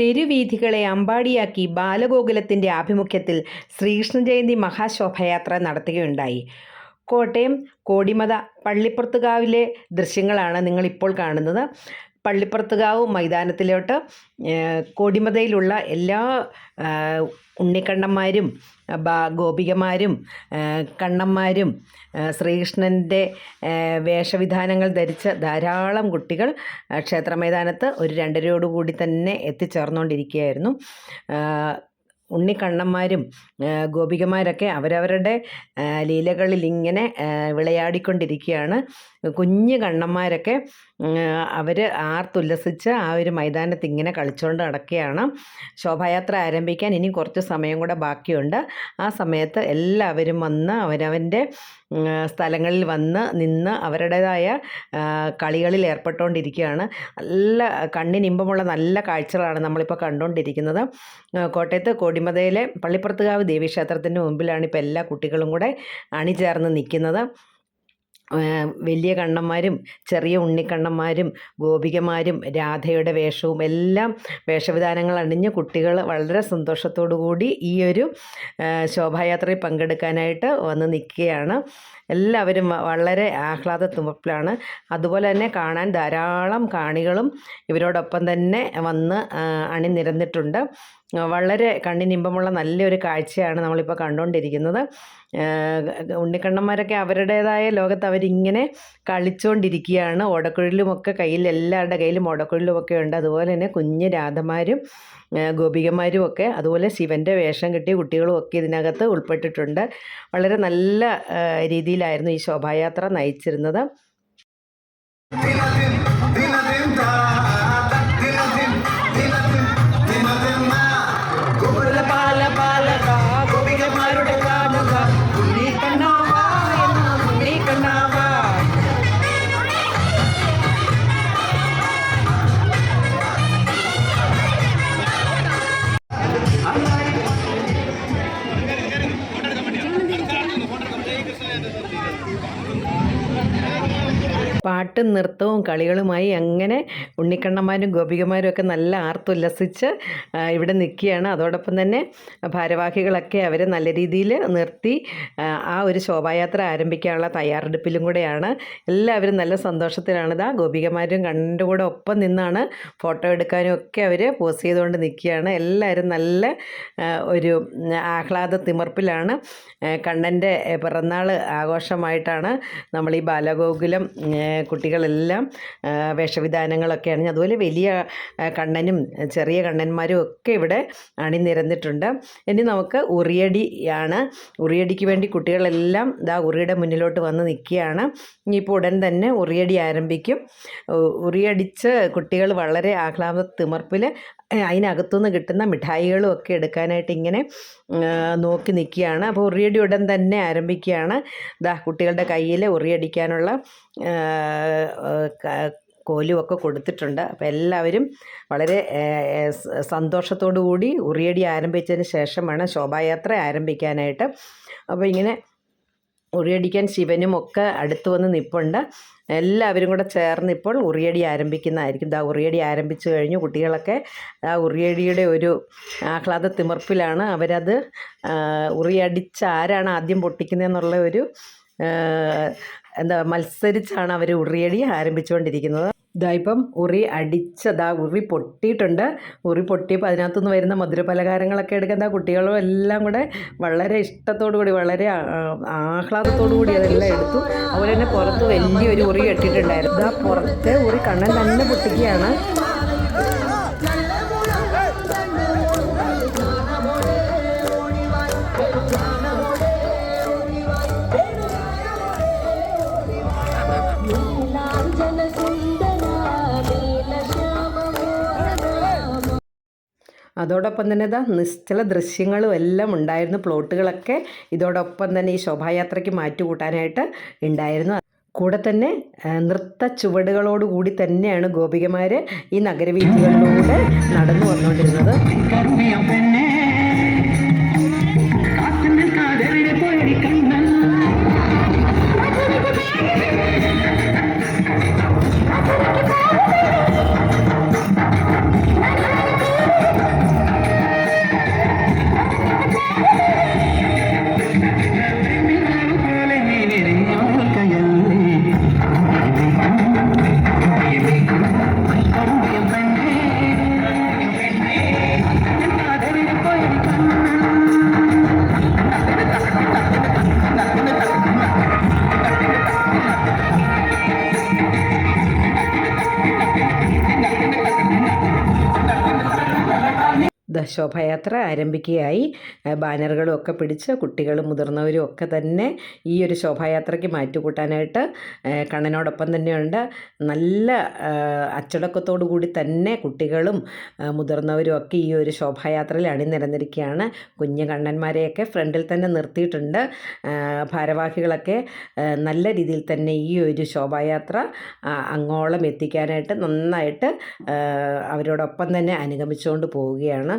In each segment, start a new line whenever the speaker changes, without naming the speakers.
തെരുവീഥികളെ അമ്പാടിയാക്കി ബാലഗോകുലത്തിന്റെ ആഭിമുഖ്യത്തിൽ ശ്രീകൃഷ്ണ ജയന്തി മഹാശോഭയാത്ര നടത്തുകയുണ്ടായി. കോട്ടയം കോടിമത പള്ളിപ്പുറത്തുകാവിലെ ദൃശ്യങ്ങളാണ് നിങ്ങളിപ്പോൾ കാണുന്നത്. പള്ളിപ്പുറത്തുകാവ് മൈതാനത്തിലോട്ട് കോടിമതയിലുള്ള എല്ലാ ഉണ്ണിക്കണ്ണന്മാരും ഗോപികമാരും കണ്ണന്മാരും ശ്രീകൃഷ്ണന്റെ വേഷവിധാനങ്ങൾ ധരിച്ച ധാരാളം കുട്ടികൾ ക്ഷേത്ര മൈതാനത്ത് ഒരു രണ്ടരയോടുകൂടി തന്നെ എത്തിച്ചേർന്നുകൊണ്ടിരിക്കുകയായിരുന്നു. ഉണ്ണിക്കണ്ണന്മാരും ഗോപികമാരൊക്കെ അവരവരുടെ ലീലകളിൽ ഇങ്ങനെ വിളയാടിക്കൊണ്ടിരിക്കുകയാണ്. കുഞ്ഞു കണ്ണന്മാരൊക്കെ അവർ ആർത്തുല്ലസിച്ച് ആ ഒരു മൈതാനത്ത് ഇങ്ങനെ കളിച്ചുകൊണ്ട് നടക്കുകയാണ്. ശോഭായാത്ര ആരംഭിക്കാൻ ഇനി കുറച്ച് സമയം കൂടെ ബാക്കിയുണ്ട്. ആ സമയത്ത് എല്ലാവരും വന്ന് അവരവന്റെ സ്ഥലങ്ങളിൽ വന്ന് നിന്ന് അവരുടേതായ കളികളിൽ ഏർപ്പെട്ടുകൊണ്ടിരിക്കുകയാണ്. നല്ല കണ്ണിനിമ്പമുള്ള നല്ല കാഴ്ചകളാണ് നമ്മളിപ്പോൾ കണ്ടുകൊണ്ടിരിക്കുന്നത്. കോട്ടയത്ത് കോടിമതയിലെ പള്ളിപ്പുറത്തുകാവ് ദേവീക്ഷേത്രത്തിന്റെ മുമ്പിലാണ് ഇപ്പോൾ എല്ലാ കുട്ടികളും കൂടെ അണിചേർന്ന് നിൽക്കുന്നത്. വലിയ കണ്ണന്മാരും ചെറിയ ഉണ്ണിക്കണ്ണന്മാരും ഗോപികമാരും രാധയുടെ വേഷവും എല്ലാം വേഷവിധാനങ്ങൾ അണിഞ്ഞ് കുട്ടികൾ വളരെ സന്തോഷത്തോടു കൂടി ഈ ഒരു ശോഭായാത്രയിൽ പങ്കെടുക്കാനായിട്ട് വന്ന് നിൽക്കുകയാണ്. എല്ലാവരും വളരെ ആഹ്ലാദ തുമ്പിലാണ് അതുപോലെ തന്നെ കാണാൻ ധാരാളം കാണികളും ഇവരോടൊപ്പം തന്നെ വന്ന് അണിനിരന്നിട്ടുണ്ട്. വളരെ കണ്ണിനിമ്പമുള്ള നല്ലൊരു കാഴ്ചയാണ് നമ്മളിപ്പോൾ കണ്ടുകൊണ്ടിരിക്കുന്നത്. ഉണ്ണിക്കണ്ണന്മാരൊക്കെ അവരുടേതായ ലോകത്ത് അവരിങ്ങനെ കളിച്ചുകൊണ്ടിരിക്കുകയാണ്. ഓടക്കുഴലുമൊക്കെ കയ്യിൽ എല്ലാവരുടെ കയ്യിലും ഓടക്കുഴലുമൊക്കെ ഉണ്ട്. അതുപോലെ തന്നെ കുഞ്ഞ് രാധമാരും ഗോപികമാരും ഒക്കെ അതുപോലെ ശിവന്റെ വേഷം കിട്ടിയ കുട്ടികളും ഒക്കെ ഇതിനകത്ത് ഉൾപ്പെട്ടിട്ടുണ്ട്. വളരെ നല്ല രീതിയിലായിരുന്നു ഈ ശോഭായാത്ര നയിച്ചിരുന്നത്. പാട്ടും നൃത്തവും കളികളുമായി അങ്ങനെ ഉണ്ണിക്കണ്ണന്മാരും ഗോപികമാരും ഒക്കെ നല്ല ആർത്തുല്ലസിച്ച് ഇവിടെ നിൽക്കുകയാണ്. അതോടൊപ്പം തന്നെ ഭാരവാഹികളൊക്കെ അവരെ നല്ല രീതിയിൽ നിർത്തി ആ ഒരു ശോഭായാത്ര ആരംഭിക്കാനുള്ള തയ്യാറെടുപ്പിലും കൂടെയാണ്. എല്ലാവരും നല്ല സന്തോഷത്തിലാണ്. ഇതാ ഗോപികമാരും കണ്ണന്റെ കൂടെ ഒപ്പം നിന്നാണ് ഫോട്ടോ എടുക്കാനും ഒക്കെ അവർ പോസ് ചെയ്തുകൊണ്ട് നിൽക്കുകയാണ്. എല്ലാവരും നല്ല ഒരു ആഹ്ലാദ തിമർപ്പിലാണ് കണ്ണന്റെ പിറന്നാൾ ആഘോഷമായിട്ടാണ് നമ്മൾ ഈ ബാലഗോകുലം കുട്ടികളെല്ലാം വേഷവിധാനങ്ങളൊക്കെയാണ് അതുപോലെ വലിയ കണ്ണനും ചെറിയ കണ്ണന്മാരും ഒക്കെ ഇവിടെ അണിനിരന്നിട്ടുണ്ട്. ഇനി നമുക്ക് ഉറിയടി ആണ്. ഉറിയടിക്ക് വേണ്ടി കുട്ടികളെല്ലാം ദാ ഉറിയുടെ മുന്നിലോട്ട് വന്ന് നിൽക്കുകയാണ്. ഇനിയിപ്പോൾ ഉടൻ തന്നെ ഉറിയടി ആരംഭിക്കും. ഉറിയടിച്ച് കുട്ടികൾ വളരെ ആഹ്ലാദ തിമർപ്പിൽ അതിനകത്തുനിന്ന് കിട്ടുന്ന മിഠായികളും ഒക്കെ എടുക്കാനായിട്ട് ഇങ്ങനെ നോക്കി നിൽക്കുകയാണ്. അപ്പോൾ ഉറിയടി ഉടൻ തന്നെ ആരംഭിക്കുകയാണ്. ദാ കുട്ടികളുടെ കയ്യിൽ ഉറിയടിക്കാനുള്ള കോലുമൊക്കെ കൊടുത്തിട്ടുണ്ട്. അപ്പോൾ എല്ലാവരും വളരെ സന്തോഷത്തോടു കൂടി ഉറിയടി ആരംഭിച്ചതിന് ശേഷമാണ് ശോഭായാത്ര ആരംഭിക്കാനായിട്ട്. അപ്പോൾ ഇങ്ങനെ ഉറിയടിക്കാൻ ശിവനും ഒക്കെ അടുത്ത് വന്ന് നിൽപ്പുണ്ട് എല്ലാവരും കൂടെ ചേർന്ന് ഇപ്പോൾ ഉറിയടി ആരംഭിക്കുന്നതായിരിക്കും. ദാ ഉറിയടി ആരംഭിച്ചു കഴിഞ്ഞു. കുട്ടികളൊക്കെ ആ ഉറിയടിയുടെ ഒരു ആഹ്ലാദ തിമർപ്പിലാണ്. അവരത് ഉറിയടിച്ച് ആരാണ് ആദ്യം പൊട്ടിക്കുന്നതെന്നുള്ള ഒരു എന്താ മത്സരിച്ചാണ് അവർ ഉറിയടി ആരംഭിച്ചുകൊണ്ടിരിക്കുന്നത്. ഇതാ ഇപ്പം ഉറി അടിച്ചതാ ഉറി പൊട്ടിയിട്ടുണ്ട്. ഉറി പൊട്ടിയപ്പോൾ അതിനകത്തുനിന്ന് വരുന്ന മധുരപലഹാരങ്ങളൊക്കെ എടുക്കുന്ന കുട്ടികളും എല്ലാം കൂടെ വളരെ ഇഷ്ടത്തോടു കൂടി വളരെ ആഹ്ലാദത്തോടു കൂടി അതെല്ലാം എടുത്തു. അതുപോലെ തന്നെ പുറത്ത് വലിയൊരു ഉറി കെട്ടിയിട്ടുണ്ടായിരുന്നു. ഇതാ പുറത്തെ ഉറി കണ്ണൻ തന്നെ പൊട്ടിക്കുകയാണ്. അതോടൊപ്പം തന്നെ ഇതാ നിശ്ചല ദൃശ്യങ്ങളും എല്ലാം ഉണ്ടായിരുന്നു. പ്ലോട്ടുകളൊക്കെ ഇതോടൊപ്പം തന്നെ ഈ ശോഭായാത്രയ്ക്ക് മാറ്റുകൂട്ടാനായിട്ട് ഉണ്ടായിരുന്നു. കൂടെ തന്നെ നൃത്ത ചുവടുകളോട് കൂടി തന്നെയാണ് ഗോപികമാർ ഈ നഗരവീഥികളിലൂടെ നടന്നു വന്നുകൊണ്ടിരുന്നത് ശോഭായാത്ര ആരംഭിക്കുകയായി. ബാനറുകളും ഒക്കെ പിടിച്ച് കുട്ടികളും മുതിർന്നവരും ഒക്കെ തന്നെ ഈ ഒരു ശോഭായാത്രയ്ക്ക് മാറ്റുകൂട്ടാനായിട്ട് കണ്ണനോടൊപ്പം തന്നെയുണ്ട്. നല്ല അച്ചടക്കത്തോടു കൂടി തന്നെ കുട്ടികളും മുതിർന്നവരും ഒക്കെ ഈ ഒരു ശോഭായാത്രയിൽ അണിനിരന്നിരിക്കുകയാണ് കുഞ്ഞു കണ്ണന്മാരെയൊക്കെ ഫ്രണ്ടിൽ തന്നെ നിർത്തിയിട്ടുണ്ട്. ഭാരവാഹികളൊക്കെ നല്ല രീതിയിൽ തന്നെ ഈ ഒരു ശോഭായാത്ര അങ്ങോളം എത്തിക്കാനായിട്ട് നന്നായിട്ട് അവരോടൊപ്പം തന്നെ അനുഗമിച്ചുകൊണ്ട് പോവുകയാണ്.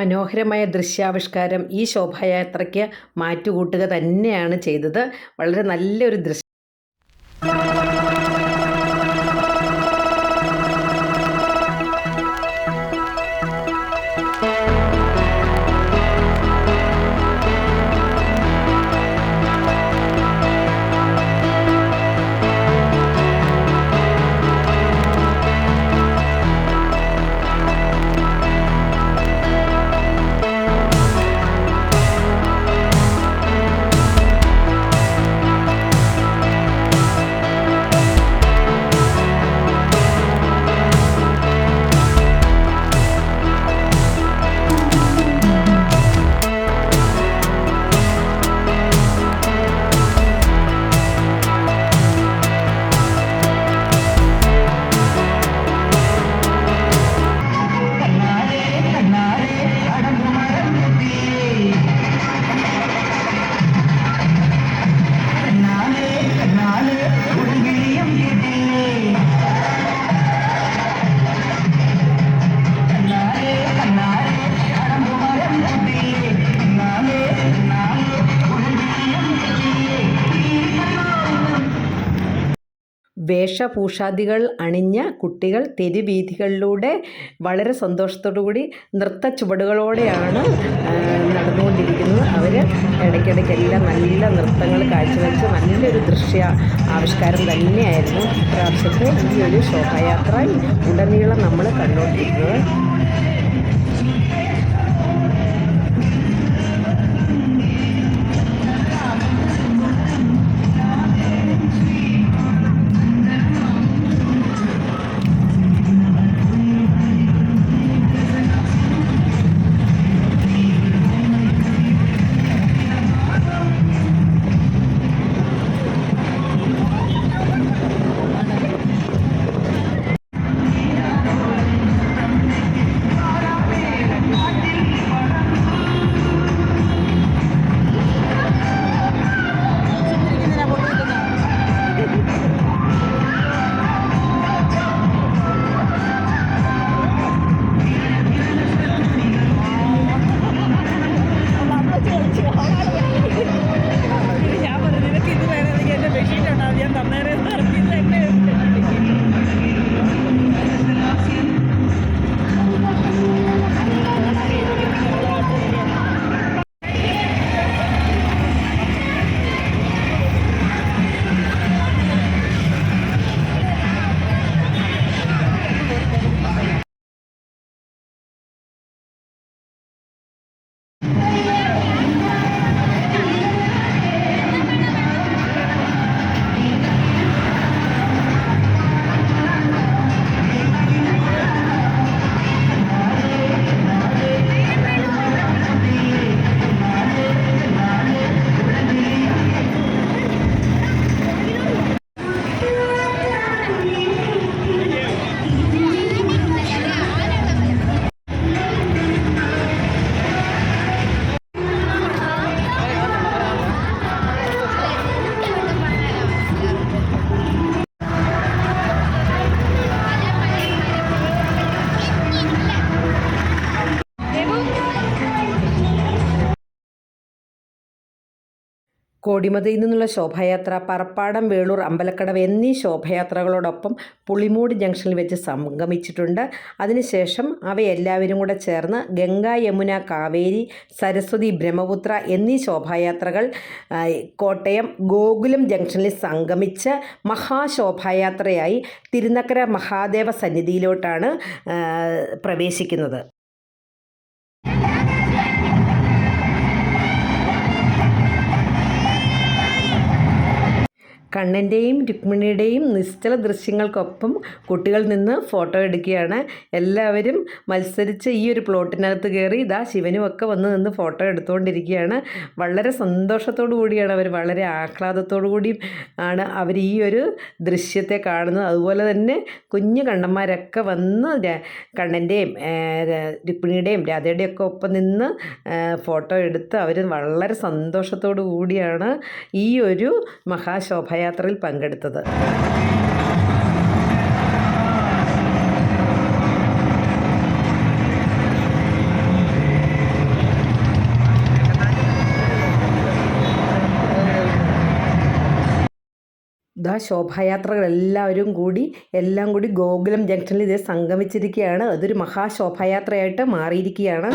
മനോഹരമായ ദൃശ്യാവിഷ്കാരം ഈ ശോഭായാത്രയ്ക്ക് മാറ്റുകൂട്ടുക തന്നെയാണ് ചെയ്തത്. വളരെ നല്ലൊരു ദൃശ്യ വേഷഭൂഷാദികൾ അണിഞ്ഞ കുട്ടികൾ തെരുവീഥികളിലൂടെ വളരെ കൂടി നൃത്ത ചുവടുകളോടെയാണ് നടന്നുകൊണ്ടിരിക്കുന്നത്. അവർ ഇടയ്ക്കിടയ്ക്കെല്ലാം നല്ല നൃത്തങ്ങൾ കാഴ്ചവെച്ച് നല്ലൊരു ദൃശ്യ ആവിഷ്കാരം തന്നെയായിരുന്നു. ഇപ്രാവശ്യത്തെ ഈ ഒരു ശോഭായാത്ര ഉടനീളം നമ്മൾ കണ്ടുകൊണ്ടിരിക്കുന്നത് കോടിമതയിൽ നിന്നുള്ള ശോഭായാത്ര പറപ്പാടം വേളൂർ അമ്പലക്കടവ് എന്നീ ശോഭയാത്രകളോടൊപ്പം പുളിമൂട് ജംഗ്ഷനിൽ വെച്ച് സംഗമിച്ചിട്ടുണ്ട്. അതിനുശേഷം അവയെല്ലാവരും കൂടെ ചേർന്ന് ഗംഗ യമുന കാവേരി സരസ്വതി ബ്രഹ്മപുത്ര എന്നീ ശോഭായാത്രകൾ കോട്ടയം ഗോകുലം ജംഗ്ഷനിൽ സംഗമിച്ച് മഹാശോഭായാത്രയായി തിരുനക്കര മഹാദേവ സന്നിധിയിലോട്ടാണ് പ്രവേശിക്കുന്നത്. കണ്ണന്റെയും രുക്മിണിയുടെയും നിശ്ചല ദൃശ്യങ്ങൾക്കൊപ്പം കുട്ടികൾ നിന്ന് ഫോട്ടോ എടുക്കുകയാണ്. എല്ലാവരും മത്സരിച്ച് ഈ ഒരു പ്ലോട്ടിനകത്ത് കയറി ഇതാ ശിവനും ഒക്കെ വന്ന് നിന്ന് ഫോട്ടോ എടുത്തുകൊണ്ടിരിക്കുകയാണ്. വളരെ സന്തോഷത്തോടു കൂടിയാണ് അവർ വളരെ ആഹ്ലാദത്തോടു കൂടിയും ആണ് അവർ ഈ ഒരു ദൃശ്യത്തെ കാണുന്നത്. അതുപോലെ തന്നെ കുഞ്ഞു കണ്ണന്മാരൊക്കെ വന്ന് കണ്ണന്റെയും രുക്മിണിയുടെയും രാധയുടെയും ഒക്കെ ഒപ്പം നിന്ന് ഫോട്ടോ എടുത്ത് അവർ വളരെ സന്തോഷത്തോടു കൂടിയാണ് ഈ ഒരു മഹാശോഭയാത്രയിൽ പങ്കെടുത്തത്. ഇതാ ശോഭായാത്രകൾ കൂടി എല്ലാം കൂടി ഗോകുലം ജംഗ്ഷനിൽ ഇത് സംഗമിച്ചിരിക്കുകയാണ്. അതൊരു മഹാശോഭായാത്രയായിട്ട് മാറിയിരിക്കുകയാണ്.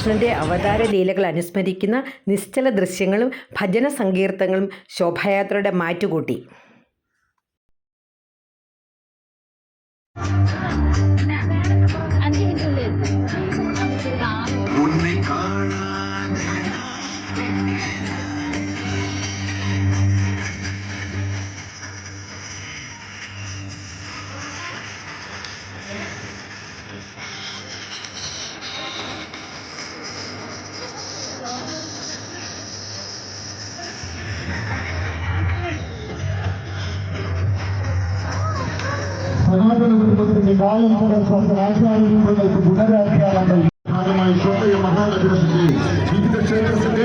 കൃഷ്ണന്റെ അവതാര ലീലകൾ അനുസ്മരിക്കുന്ന നിശ്ചല ദൃശ്യങ്ങളും ഭജന സങ്കീർത്തങ്ങളും ശോഭായാത്രയുടെ മാറ്റുകൂട്ടി.
സനാതന ധർമ്മത്തിന്റെ കാലം തുടർച്ച ആചാര രൂപങ്ങൾക്ക് പുനരാഖ്യാനം ഭാഗമായി ശോഭയ മഹാനഗരത്തിന്റെ വിവിധ ക്ഷേത്ര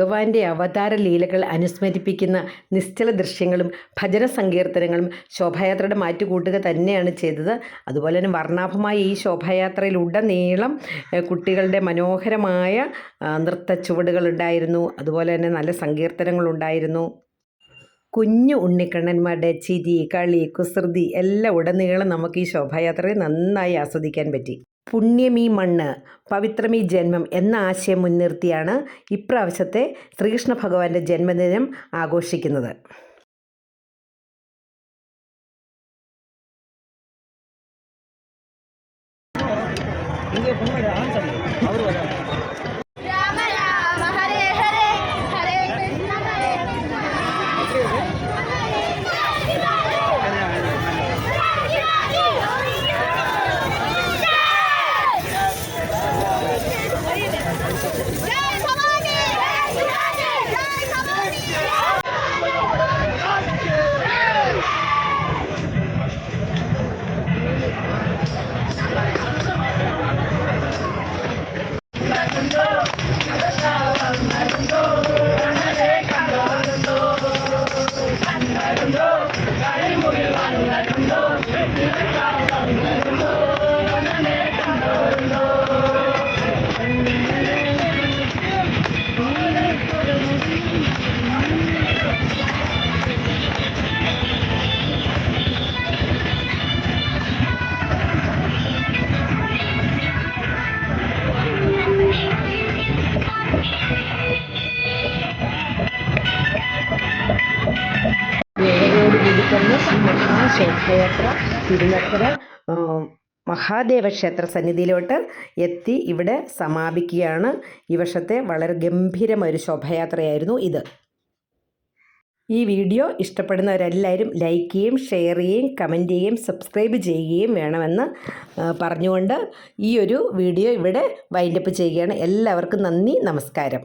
ഭഗവാന്റെ അവതാര ലീലകൾ അനുസ്മരിപ്പിക്കുന്ന നിശ്ചല ദൃശ്യങ്ങളും ഭജന സങ്കീർത്തനങ്ങളും ശോഭായാത്രയുടെ മാറ്റുകൂട്ടുക തന്നെയാണ് ചെയ്തത്. അതുപോലെ തന്നെ വർണാഭമായ ഈ ശോഭായാത്രയിലുടനീളം കുട്ടികളുടെ മനോഹരമായ നൃത്ത ചുവടുകളുണ്ടായിരുന്നു അതുപോലെ തന്നെ നല്ല സങ്കീർത്തനങ്ങളുണ്ടായിരുന്നു കുഞ്ഞു ഉണ്ണിക്കണ്ണന്മാരുടെ ചിരി കളി കുസൃതി എല്ലാം ഉടനീളം നമുക്ക് ഈ ശോഭായാത്രയെ നന്നായി ആസ്വദിക്കാൻ പറ്റി. പുണ്യമീ മണ്ണ് പവിത്രമീ ജന്മം എന്ന ആശയം മുൻനിർത്തിയാണ് ഇപ്രാവശ്യത്തെ ശ്രീകൃഷ്ണ ഭഗവാന്റെ ജന്മദിനം ആഘോഷിക്കുന്നത്. ഈ തിരുനക്കര മഹാദേവ ക്ഷേത്ര സന്നിധിയിലോട്ട് എത്തി ഇവിടെ സമാപിക്കുകയാണ്. ഈ വർഷത്തെ വളരെ ഗംഭീരമൊരു ശോഭയാത്രയായിരുന്നു ഇത്. ഈ വീഡിയോ ഇഷ്ടപ്പെടുന്നവരെല്ലാവരും ലൈക്ക് ചെയ്യുകയും ഷെയർ ചെയ്യുകയും കമന്റ് ചെയ്യുകയും സബ്സ്ക്രൈബ് ചെയ്യുകയും വേണമെന്ന് പറഞ്ഞുകൊണ്ട് ഈ ഒരു വീഡിയോ ഇവിടെ വൈൻഡപ്പ് ചെയ്യുകയാണ്. എല്ലാവർക്കും നന്ദി നമസ്കാരം.